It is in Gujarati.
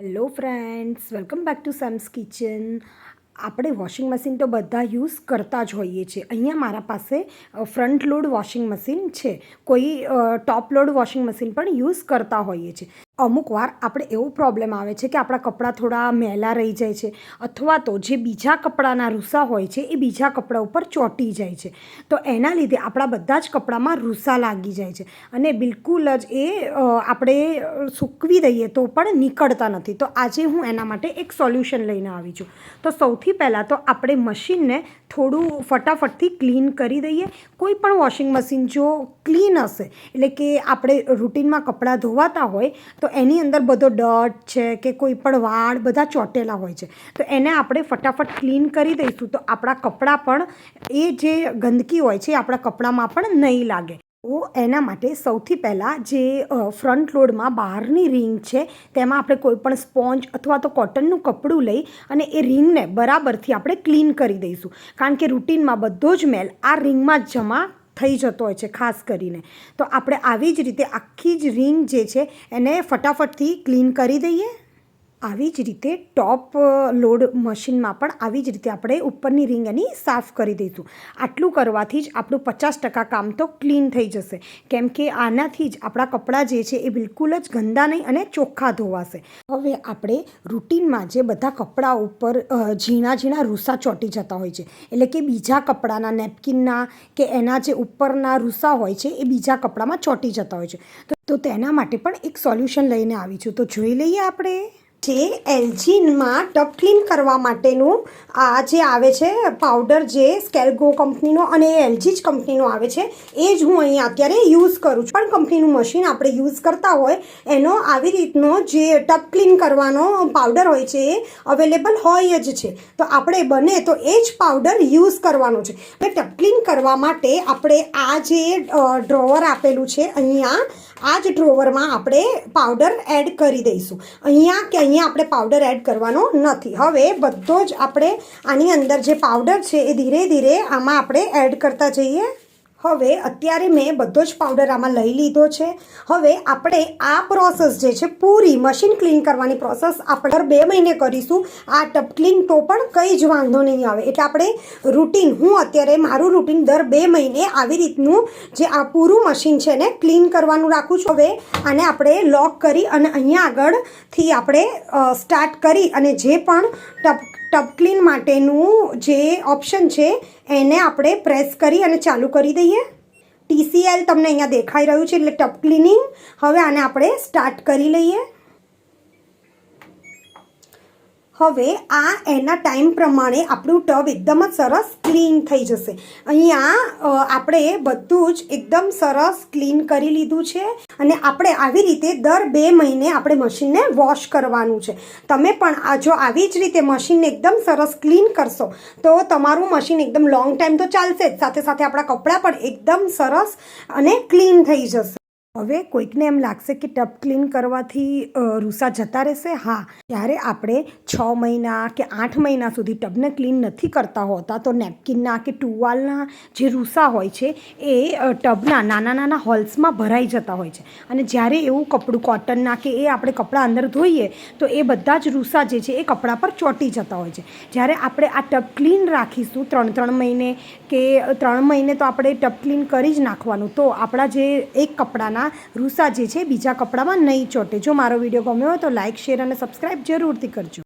Hello friends welcome back to Sam's kitchen આપણે વોશિંગ મશીન તો બધા યુઝ કરતા જ હોઈએ છીએ. અહીંયા મારા પાસે ફ્રન્ટ લોડ વોશિંગ મશીન છે. કોઈ ટોપ લોડ વોશિંગ મશીન પણ યુઝ કરતા હોઈએ છીએ. અમુક વાર આપણે એવો પ્રોબ્લેમ આવે છે કે આપણા કપડાં થોડા મેલા રહી જાય છે અથવા તો જે બીજા કપડાના રૂસા હોય છે એ બીજા કપડા ઉપર ચોંટી જાય છે. તો એના લીધે આપણા બધા જ કપડામાં રૂસા લાગી જાય છે અને બિલકુલ જ એ આપણે સૂકવી દઈએ તો પણ નીકળતા નથી. તો આજે હું એના માટે એક સોલ્યુશન લઈને આવી છું. તો સૌથી પહેલાં તો આપણે મશીનને થોડું ફટાફટથી ક્લીન કરી દઈએ. કોઈ પણ વોશિંગ મશીન જો ક્લીન હશે, એટલે કે આપણે રૂટિનમાં કપડાં ધોવાતા હોય, તો એની અંદર બધો ડટ છે કે કોઈ પણ વાળ બધા ચોંટેલા હોય છે. તો એને આપણે ફટાફટ ક્લીન કરી દઈશું. તો આપણા કપડાં પણ એ જે ગંદકી હોય છે આપણા કપડામાં પણ નહીં લાગે. એના માટે સૌથી પહેલાં જે ફ્રન્ટ લોડમાં બહારની રિંગ છે, તેમાં આપણે કોઈ પણ સ્પોન્જ અથવા તો કોટનનું કપડું લઈ અને એ રિંગને બરાબરથી આપણે ક્લીન કરી દઈશું. કારણ કે રૂટિનમાં બધો જ મેલ આ રિંગમાં જમા થઈ જતો હોય છે ખાસ કરીને. તો આપણે આવી જ રીતે આખી જ રિંગ જે છે એને ફટાફટથી ક્લીન કરી દઈએ. આવી જ રીતે ટોપ લોડ મશીનમાં પણ આવી જ રીતે આપણે ઉપરની રિંગ એની સાફ કરી દઈશું. આટલું કરવાથી જ આપણું પચાસ ટકા કામ તો ક્લીન થઈ જશે. કેમ કે આનાથી જ આપણા કપડાં જે છે એ બિલકુલ જ ગંદા નહીં અને ચોખ્ખા ધોવાશે. હવે આપણે રૂટિનમાં જે બધા કપડાં ઉપર ઝીણા ઝીણા રૂસા ચોંટી જતા હોય છે, એટલે કે બીજા કપડાના નેપકિનના કે એના જે ઉપરના રૂસા હોય છે એ બીજા કપડામાં ચોંટી જતા હોય છે. તો તેના માટે પણ એક સોલ્યુશન લઈને આવી છું. તો જોઈ લઈએ આપણે. જે એલજીનમાં ટપ ક્લીન કરવા માટેનું આ જે આવે છે, પાવડર જે સ્કેલગો કંપનીનો અને એ એલજી જ કંપનીનો આવે છે, એ જ હું અહીંયા અત્યારે યુઝ કરું છું. પણ કંપનીનું મશીન આપણે યુઝ કરતા હોય, એનો આવી રીતનો જે ટપ ક્લીન કરવાનો પાવડર હોય છે, એ અવેલેબલ હોય જ છે. તો આપણે બને તો એ જ પાવડર યુઝ કરવાનો છે. અને ટપ ક્લીન કરવા માટે આપણે આ જે ડ્રોવર આપેલું છે અહીંયા આ જ ડ્રોવરમાં આપણે પાવડર એડ કરી દઈશું. અહીંયા કે અહીંયા આપણે પાવડર એડ કરવાનો નથી. હવે બધો જ આપણે આની અંદર જે પાવડર છે એ ધીરે ધીરે આમાં આપણે એડ કરતા જઈએ. હવે અત્યારે મેં બધો જ પાવડર આમાં લઈ લીધો છે. હવે આપણે આ પ્રોસેસ જે છે પૂરી મશીન ક્લીન કરવાની પ્રોસેસ આપણે બે મહિને કરીશું. આ ટપ ક્લીન તો પણ કંઈ જ વાંધો નહીં આવે. એટલે આપણે રૂટીન હું અત્યારે મારું રૂટીન દર બે મહિને આવી રીતનું જે આ પૂરું મશીન છે ને ક્લીન કરવાનું રાખું છું. હવે આને આપણે લોક કરી અને અહીંયા આગળથી આપણે સ્ટાર્ટ કરી અને જે પણ ટપ ટપ ક્લીન માટેનું જે ઓપ્શન છે, એને આપણે પ્રેસ કરી અને ચાલુ કરી દઈએ. ટીસીએલ તમને અહીંયા દેખાઈ રહ્યું છે એટલે ટબ ક્લીનિંગ. હવે આને આપણે સ્ટાર્ટ કરી લઈએ. હવે આ એના ટાઈમ પ્રમાણે આપણું ટબ એકદમ જ સરસ ક્લીન થઈ જશે. અહીંયા આપણે બધું જ એકદમ સરસ ક્લીન કરી લીધું છે અને આપણે આવી રીતે દર બે મહિને આપણે મશીનને વોશ કરવાનું છે. તમે પણ આ જો આવી જ રીતે મશીનને એકદમ સરસ ક્લીન કરશો, તો તમારું મશીન એકદમ લોંગ ટાઈમ તો ચાલશે જ. સાથે સાથે આપણા કપડાં પણ એકદમ સરસ અને ક્લીન થઈ જશે. હવે કોઈકને એમ લાગશે કે ટબ ક્લીન કરવાથી રૂસા જતા રહેશે? હા. ત્યારે આપણે છ મહિના કે આઠ મહિના સુધી ટબને ક્લીન નથી કરતા હોતા, તો નેપકિનના કે ટુવાલના જે રૂસા હોય છે, એ ટબના નાના નાના હોલ્સમાં ભરાઈ જતા હોય છે. અને જ્યારે એવું કપડું કોટનના કે એ આપણે કપડાં અંદર ધોઈએ, તો એ બધા જ રૂસા જે છે, એ કપડાં પર ચોંટી જતા હોય છે. જ્યારે આપણે આ ટબ ક્લીન રાખીશું, ત્રણ ત્રણ મહિને કે ત્રણ મહિને તો આપણે ટબ ક્લીન કરી જ નાખવાનું, તો આપણા જે એક કપડાના રૂસા જે છે બીજા કપડામાં નહીં ચોટે. જો મારો વીડિયો ગમ્યો હોય તો લાઇક શેર અને સબસ્ક્રાઈબ જરૂરથી કરજો.